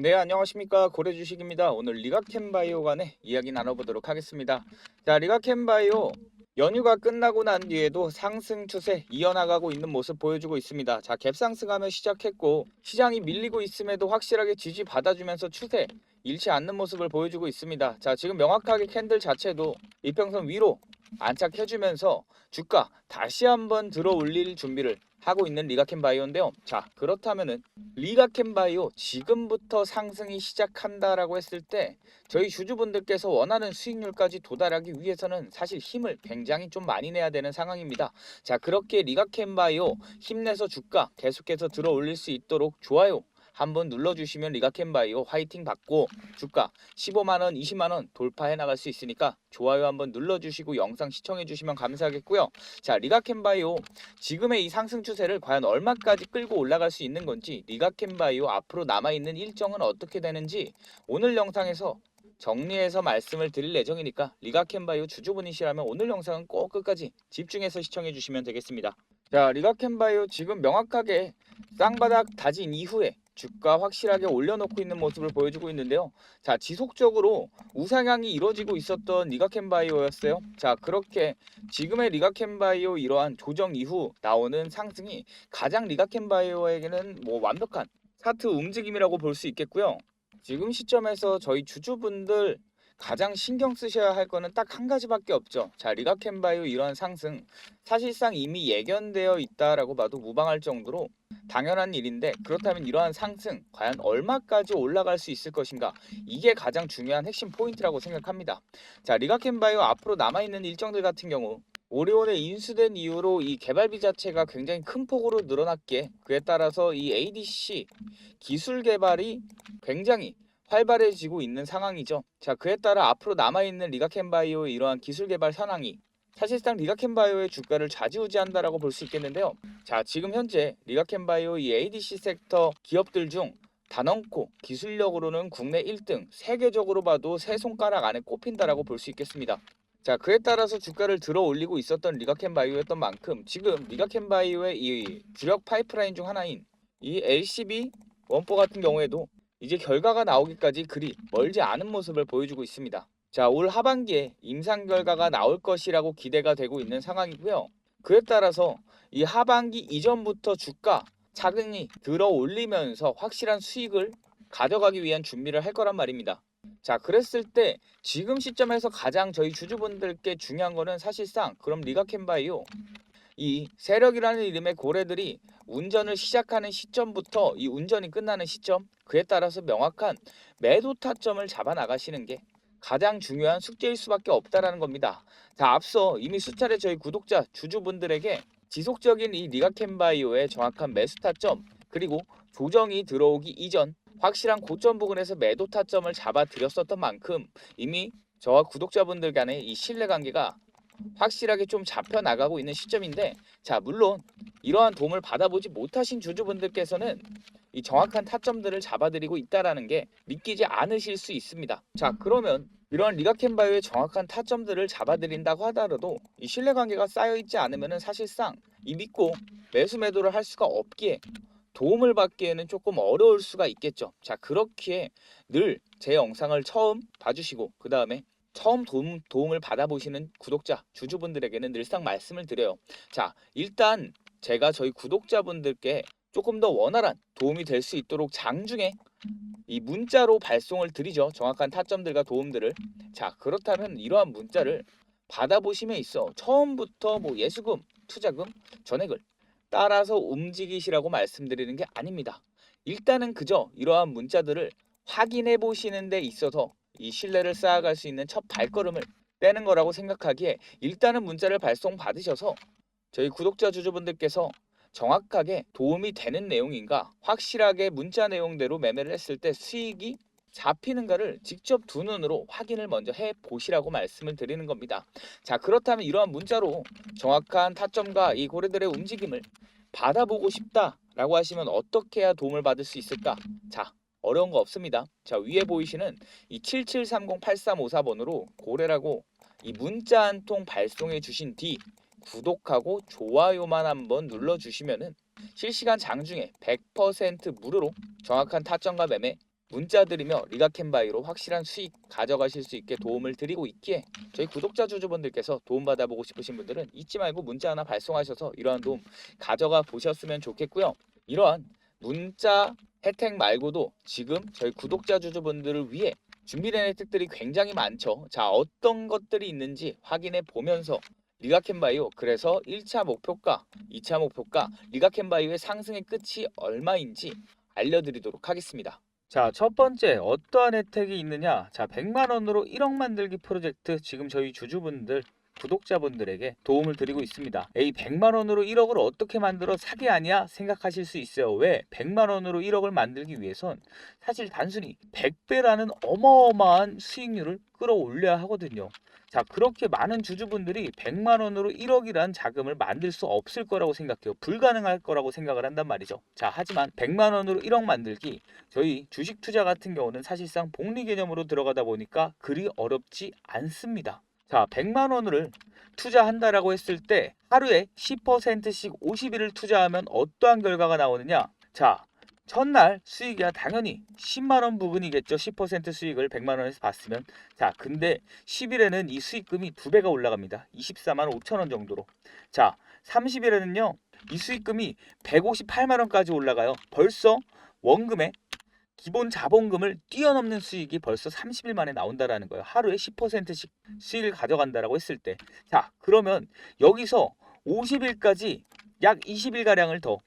네 안녕하십니까. 고래 주식입니다. 오늘 리가캔바이오 간의 이야기 나눠보도록 하겠습니다. 자 리가캔바이오 연휴가 끝나고 난 뒤에도 상승 추세 이어나가고 있는 모습 보여주고 있습니다. 자 갭상승하며 시작했고 시장이 밀리고 있음에도 확실하게 지지 받아주면서 추세 잃지 않는 모습을 보여주고 있습니다. 자 지금 명확하게 캔들 자체도 이평선 위로 안착해주면서 주가 다시 한번 들어 올릴 준비를 하고 있는 리가캔 바이오인데요 자 그렇다면은 리가캔 바이오 지금부터 상승이 시작한다라고 했을 때 저희 주주분들께서 원하는 수익률까지 도달하기 위해서는 사실 힘을 굉장히 좀 많이 내야 되는 상황입니다. 자 그렇게 리가캔 바이오 힘내서 주가 계속해서 들어 올릴 수 있도록 좋아요 한번 눌러주시면 리가캔바이오 화이팅 받고 주가 15만원 20만원 돌파해 나갈 수 있으니까 좋아요 한번 눌러주시고 영상 시청해 주시면 감사하겠고요. 자 리가캔바이오 지금의 이 상승 추세를 과연 얼마까지 끌고 올라갈 수 있는 건지 리가캔바이오 앞으로 남아있는 일정은 어떻게 되는지 오늘 영상에서 정리해서 말씀을 드릴 예정이니까 리가캔바이오 주주분이시라면 오늘 영상은 꼭 끝까지 집중해서 시청해 주시면 되겠습니다. 자 리가캔바이오 지금 명확하게 쌍바닥 다진 이후에 주가 확실하게 올려놓고 있는 모습을 보여주고 있는데요. 자 지속적으로 우상향이 이루어지고 있었던 리가캔바이오였어요. 자 그렇게 지금의 리가캔바이오 이러한 조정 이후 나오는 상승이 가장 리가캔바이오에게는 뭐 완벽한 차트 움직임이라고 볼 수 있겠고요. 지금 시점에서 저희 주주분들 가장 신경 쓰셔야 할 거는 딱 한 가지밖에 없죠. 자, 리가캔바이오 이러한 상승 사실상 이미 예견되어 있다라고 봐도 무방할 정도로 당연한 일인데 그렇다면 이러한 상승 과연 얼마까지 올라갈 수 있을 것인가 이게 가장 중요한 핵심 포인트라고 생각합니다. 자, 리가캔바이오 앞으로 남아 있는 일정들 같은 경우 오리온에 인수된 이후로 이 개발비 자체가 굉장히 큰 폭으로 늘어났기에 그에 따라서 이 ADC 기술 개발이 굉장히 활발해지고 있는 상황이죠. 자, 그에 따라 앞으로 남아있는 리가캔바이오의 이러한 기술 개발 현황이 사실상 리가캔바이오의 주가를 좌지우지한다라고 볼 수 있겠는데요. 자, 지금 현재 리가캔바이오 이 ADC 섹터 기업들 중 단언코 기술력으로는 국내 1등, 세계적으로 봐도 세 손가락 안에 꼽힌다라고 볼 수 있겠습니다. 자, 그에 따라서 주가를 들어 올리고 있었던 리가캔바이오였던 만큼 지금 리가캔바이오의 이 주력 파이프라인 중 하나인 이 LCB 원포 같은 경우에도 이제 결과가 나오기까지 그리 멀지 않은 모습을 보여주고 있습니다. 자, 올 하반기에 임상 결과가 나올 것이라고 기대가 되고 있는 상황이고요. 그에 따라서 이 하반기 이전부터 주가 차근히 들어 올리면서 확실한 수익을 가져가기 위한 준비를 할 거란 말입니다. 자, 그랬을 때 지금 시점에서 가장 저희 주주분들께 중요한 거는 사실상 그럼 리가캔바이오 이 세력이라는 이름의 고래들이 운전을 시작하는 시점부터 이 운전이 끝나는 시점 그에 따라서 명확한 매도 타점을 잡아 나가시는 게 가장 중요한 숙제일 수밖에 없다라는 겁니다. 자, 앞서 이미 수차례 저희 구독자 주주분들에게 지속적인 이 리가캔바이오의 정확한 매수 타점 그리고 조정이 들어오기 이전 확실한 고점 부근에서 매도 타점을 잡아 드렸었던 만큼 이미 저와 구독자분들 간의 이 신뢰 관계가 확실하게 좀 잡혀 나가고 있는 시점인데 자 물론 이러한 도움을 받아보지 못하신 주주분들께서는 이 정확한 타점들을 잡아드리고 있다라는 게 믿기지 않으실 수 있습니다. 자 그러면 이러한 리가캔바이오의 정확한 타점들을 잡아드린다고 하더라도 이 신뢰관계가 쌓여 있지 않으면은 사실상 이 믿고 매수 매도를 할 수가 없기에 도움을 받기에는 조금 어려울 수가 있겠죠. 자 그렇기에 늘 제 영상을 처음 봐주시고 그 다음에 처음 도움, 도움을 받아보시는 구독자, 주주분들에게는 늘상 말씀을 드려요. 자, 일단 제가 저희 구독자분들께 조금 더 원활한 도움이 될 수 있도록 장중에 이 문자로 발송을 드리죠. 정확한 타점들과 도움들을. 자, 그렇다면 이러한 문자를 받아보심에 있어 처음부터 뭐 예수금, 투자금, 전액을 따라서 움직이시라고 말씀드리는 게 아닙니다. 일단은 그저 이러한 문자들을 확인해 보시는 데 있어서 이 신뢰를 쌓아갈 수 있는 첫 발걸음을 떼는 거라고 생각하기에 일단은 문자를 발송 받으셔서 저희 구독자 주주분들께서 정확하게 도움이 되는 내용인가 확실하게 문자 내용대로 매매를 했을 때 수익이 잡히는가를 직접 두 눈으로 확인을 먼저 해 보시라고 말씀을 드리는 겁니다. 자 그렇다면 이러한 문자로 정확한 타점과 이 고래들의 움직임을 받아보고 싶다라고 하시면 어떻게 해야 도움을 받을 수 있을까? 자 어려운 거 없습니다. 자 위에 보이시는 이 77308354번으로 고래라고 이 문자 한 통 발송해 주신 뒤 구독하고 좋아요만 한번 눌러 주시면은 실시간 장중에 100% 무료로 정확한 타점과 매매 문자 드리며 리가캔바이로 확실한 수익 가져가실 수 있게 도움을 드리고 있기에 저희 구독자 주주분들께서 도움 받아보고 싶으신 분들은 잊지 말고 문자 하나 발송하셔서 이러한 도움 가져가 보셨으면 좋겠고요. 이러한 문자 혜택 말고도 지금 저희 구독자 주주분들을 위해 준비된 혜택들이 굉장히 많죠. 자, 어떤 것들이 있는지 확인해 보면서 리가캔바이오 그래서 1차 목표가, 2차 목표가, 리가캔바이오의 상승의 끝이 얼마인지 알려드리도록 하겠습니다. 자, 첫 번째 어떠한 혜택이 있느냐? 자, 100만 원으로 1억 만들기 프로젝트 지금 저희 주주분들 구독자분들에게 도움을 드리고 있습니다. 에이 100만 원으로 1억을 어떻게 만들어 사기 아니야 생각하실 수 있어요. 왜? 100만 원으로 1억을 만들기 위해선 사실 단순히 100배라는 어마어마한 수익률을 끌어올려야 하거든요. 자, 그렇게 많은 주주분들이 100만 원으로 1억이란 자금을 만들 수 없을 거라고 생각해요. 불가능할 거라고 생각을 한단 말이죠. 자, 하지만 100만 원으로 1억 만들기 저희 주식 투자 같은 경우는 사실상 복리 개념으로 들어가다 보니까 그리 어렵지 않습니다. 자, 100만 원을 투자한다라고 했을 때 하루에 10%씩 50일을 투자하면 어떠한 결과가 나오느냐? 자, 첫날 수익이야 당연히 10만 원 부근이겠죠. 10% 수익을 100만 원에서 봤으면. 자, 근데 10일에는 이 수익금이 두 배가 올라갑니다. 24만 5천 원 정도로. 자, 30일에는요. 이 수익금이 158만 원까지 올라가요. 벌써 원금의 기본 자본금을 뛰어넘는 수익이 벌써 30일 만에 나온다라는 거예요. 하루에 10%씩 수익을 가져간다라고 했을 때. 자, 그러면 여기서 50일까지 약 20일 가량을 더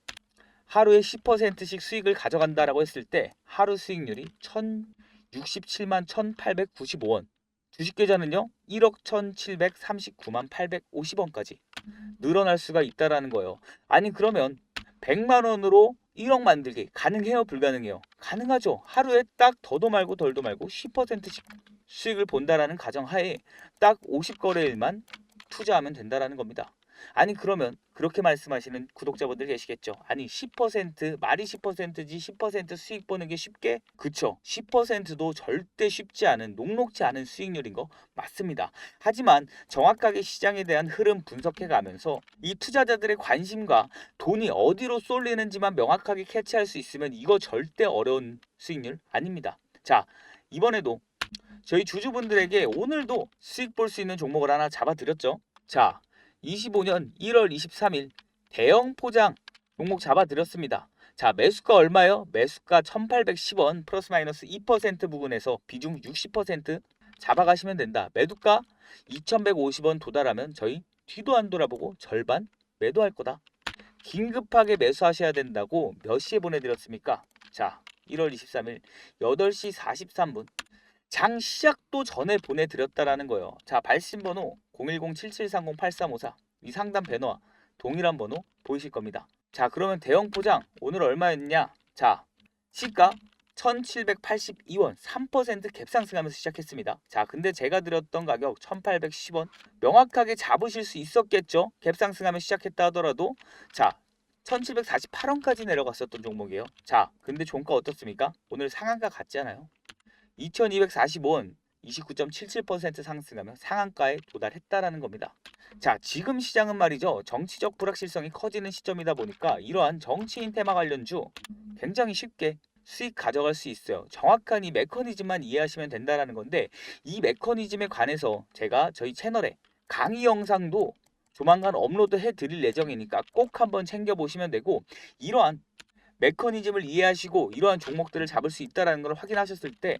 하루에 10%씩 수익을 가져간다라고 했을 때 하루 수익률이 1,067만 1,895원. 주식 계좌는요. 1억 1,739만 850원까지 늘어날 수가 있다라는 거예요. 아니 그러면 100만 원으로 1억 만들기. 가능해요? 불가능해요? 가능하죠. 하루에 딱 더도 말고 덜도 말고 10%씩 수익을 본다라는 가정하에 딱 50거래일만 투자하면 된다라는 겁니다 아니 그러면 그렇게 말씀하시는 구독자분들 계시겠죠 아니 10% 말이 10%지 10% 수익 보는 게 쉽게 그쵸 10%도 절대 쉽지 않은 녹록지 않은 수익률인 거 맞습니다 하지만 정확하게 시장에 대한 흐름 분석해 가면서 이 투자자들의 관심과 돈이 어디로 쏠리는지만 명확하게 캐치할 수 있으면 이거 절대 어려운 수익률 아닙니다. 자, 이번에도 저희 주주분들에게 오늘도 수익 볼 수 있는 종목을 하나 잡아드렸죠. 자, 25년 1월 23일 대형 포장 종목 잡아드렸습니다. 자, 매수가 얼마요? 매수가 1810원 플러스 마이너스 2% 부분에서 비중 60% 잡아가시면 된다. 매도가 2150원 도달하면 저희 뒤도 안 돌아보고 절반 매도할 거다. 긴급하게 매수하셔야 된다고 몇 시에 보내드렸습니까? 자, 1월 23일 8시 43분. 장 시작도 전에 보내드렸다라는 거예요. 자, 발신 번호 010-7730-8354. 이 상담 배너와 동일한 번호 보이실 겁니다. 자, 그러면 대형 포장 오늘 얼마였냐? 자, 시가 1782원 3% 갭상승하면서 시작했습니다. 자, 근데 제가 드렸던 가격 1810원 명확하게 잡으실 수 있었겠죠? 갭상승하면 시작했다 하더라도 자, 1748원까지 내려갔었던 종목이에요. 자, 근데 종가 어떻습니까? 오늘 상한가 같잖아요. 2245원 29.77% 상승하며 상한가에 도달했다라는 겁니다. 자, 지금 시장은 말이죠. 정치적 불확실성이 커지는 시점이다 보니까 이러한 정치인 테마 관련주 굉장히 쉽게 수익 가져갈 수 있어요. 정확한 이 메커니즘만 이해하시면 된다라는 건데 이 메커니즘에 관해서 제가 저희 채널에 강의 영상도 조만간 업로드 해 드릴 예정이니까 꼭 한번 챙겨 보시면 되고 이러한 메커니즘을 이해하시고 이러한 종목들을 잡을 수 있다라는 걸 확인하셨을 때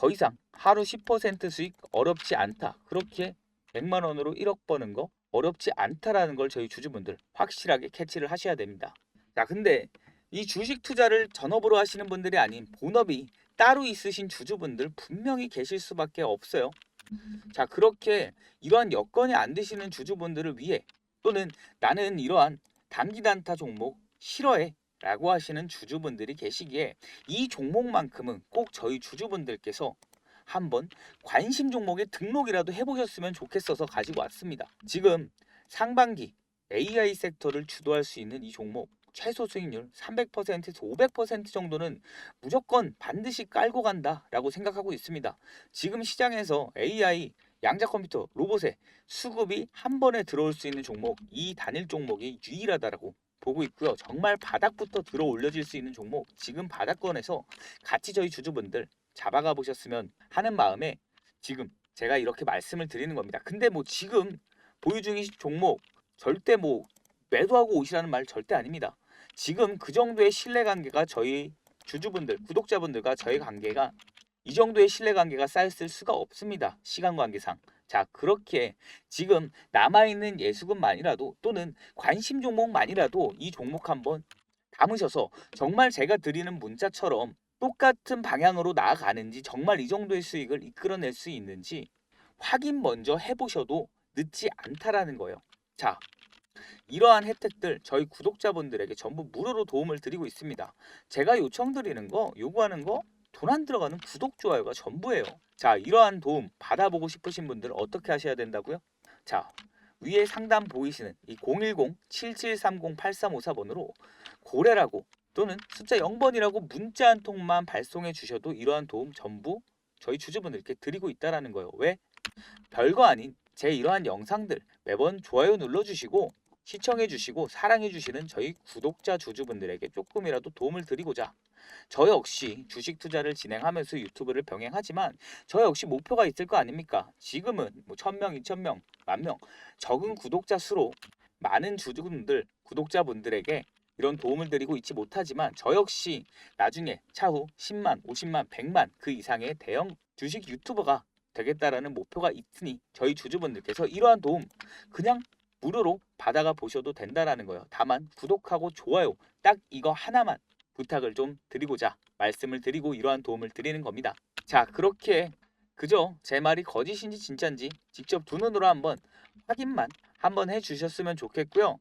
더 이상 하루 10% 수익 어렵지 않다. 그렇게 100만 원으로 1억 버는 거 어렵지 않다라는 걸 저희 주주분들 확실하게 캐치를 하셔야 됩니다. 자, 근데 이 주식 투자를 전업으로 하시는 분들이 아닌 본업이 따로 있으신 주주분들 분명히 계실 수밖에 없어요. 자, 그렇게 이러한 여건이 안 되시는 주주분들을 위해 또는 나는 이러한 단기 단타 종목 싫어해 라고 하시는 주주분들이 계시기에 이 종목만큼은 꼭 저희 주주분들께서 한번 관심 종목에 등록이라도 해보셨으면 좋겠어서 가지고 왔습니다. 지금 상반기 AI 섹터를 주도할 수 있는 이 종목 최소 수익률 300%에서 500% 정도는 무조건 반드시 깔고 간다라고 생각하고 있습니다. 지금 시장에서 AI 양자 컴퓨터 로봇에 수급이 한 번에 들어올 수 있는 종목 이 단일 종목이 유일하다라고 보고 있고요. 정말 바닥부터 들어 올려질 수 있는 종목 지금 바닥권에서 같이 저희 주주분들 잡아가 보셨으면 하는 마음에 지금 제가 이렇게 말씀을 드리는 겁니다. 근데 뭐 지금 보유 중인 종목 절대 뭐 매도하고 오시라는 말 절대 아닙니다. 지금 그 정도의 신뢰 관계가 저희 주주분들, 구독자분들과 저희 관계가 이 정도의 신뢰 관계가 쌓였을 수가 없습니다. 시간 관계상. 자, 그렇게 지금 남아있는 예수금만이라도 또는 관심 종목만이라도 이 종목 한번 담으셔서 정말 제가 드리는 문자처럼 똑같은 방향으로 나아가는지 정말 이 정도의 수익을 이끌어낼 수 있는지 확인 먼저 해보셔도 늦지 않다라는 거예요. 자, 이러한 혜택들 저희 구독자분들에게 전부 무료로 도움을 드리고 있습니다. 제가 요청드리는 거, 요구하는 거 돈 안 들어가는 구독, 좋아요가 전부예요. 자, 이러한 도움 받아보고 싶으신 분들 어떻게 하셔야 된다고요? 자, 위에 상단 보이시는 이 010-7730-8354번으로 고래라고 또는 숫자 0번이라고 문자 한 통만 발송해 주셔도 이러한 도움 전부 저희 주주분들께 드리고 있다라는 거예요. 왜? 별거 아닌 제 이러한 영상들 매번 좋아요 눌러주시고 시청해 주시고 사랑해 주시는 저희 구독자 주주분들에게 조금이라도 도움을 드리고자 저 역시 주식 투자를 진행하면서 유튜브를 병행하지만 저 역시 목표가 있을 거 아닙니까? 지금은 뭐 1000명, 2000명, 만명 적은 구독자 수로 많은 주주분들, 구독자분들에게 이런 도움을 드리고 있지 못하지만 저 역시 나중에 차후 10만, 50만, 100만 그 이상의 대형 주식 유튜버가 되겠다라는 목표가 있으니 저희 주주분들께서 이러한 도움 그냥 무료로 받아가 보셔도 된다라는 거예요. 다만 구독하고 좋아요 딱 이거 하나만 부탁을 좀 드리고자 말씀을 드리고 이러한 도움을 드리는 겁니다. 자 그렇게 그저 제 말이 거짓인지 진짜인지 직접 두 눈으로 한번 확인만 한번 해주셨으면 좋겠고요.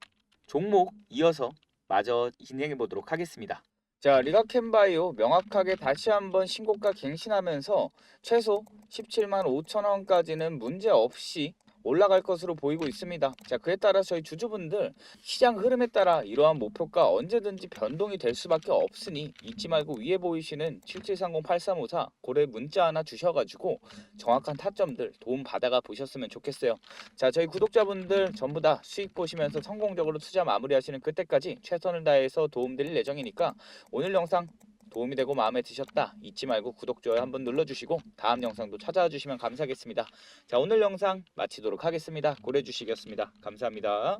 종목 이어서 마저 진행해 보도록 하겠습니다. 자, 리가캔바이오 명확하게 다시 한번 신고가 갱신하면서 최소 17만 5천 원까지는 문제 없이 올라갈 것으로 보이고 있습니다. 자, 그에 따라 저희 주주분들 시장 흐름에 따라 이러한 목표가 언제든지 변동이 될 수밖에 없으니 잊지 말고 위에 보이시는 7730-8354 고래 문자 하나 주셔가지고 정확한 타점들 도움 받아가 보셨으면 좋겠어요. 자, 저희 구독자분들 전부 다 수익 보시면서 성공적으로 투자 마무리하시는 그때까지 최선을 다해서 도움드릴 예정이니까 오늘 영상 도움이 되고 마음에 드셨다 잊지 말고 구독 좋아요 한번 눌러주시고 다음 영상도 찾아와 주시면 감사하겠습니다. 자 오늘 영상 마치도록 하겠습니다. 고래 주식이었습니다. 감사합니다.